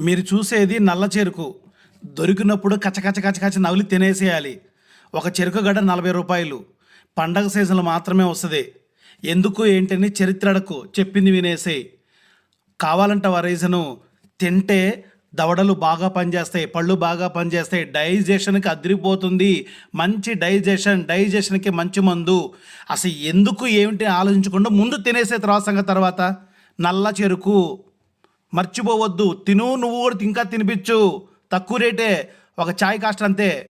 మీరు చూసేది నల్ల చెరుకు. దొరికినప్పుడు కచకచ కచకచ నవిలి తినేసేయాలి. ఒక చెరుకు గడ నలభై రూపాయలు. పండగ సీజన్లో మాత్రమే వస్తుంది. ఎందుకు ఏంటని చరిత్రడకు చెప్పింది వినేసే. కావాలంటే ఆ రీజను తింటే దవడలు బాగా పనిచేస్తాయి పళ్ళు బాగా పనిచేస్తాయి డైజెషన్కి అదిరిపోతుంది. మంచి డైజెషన్ డైజెషన్కి మంచి మందు. అసలు ఎందుకు ఏమిటి ఆలోచించకుండా ముందు తినేసే తర్వాత తర్వాత. నల్ల చెరుకు. మర్చిపోవద్దు. తిను నువ్వు కూడా ఇంకా తినిపించు. తక్కువ రేటే ఒక చాయ్ కాస్ట్ అంతే.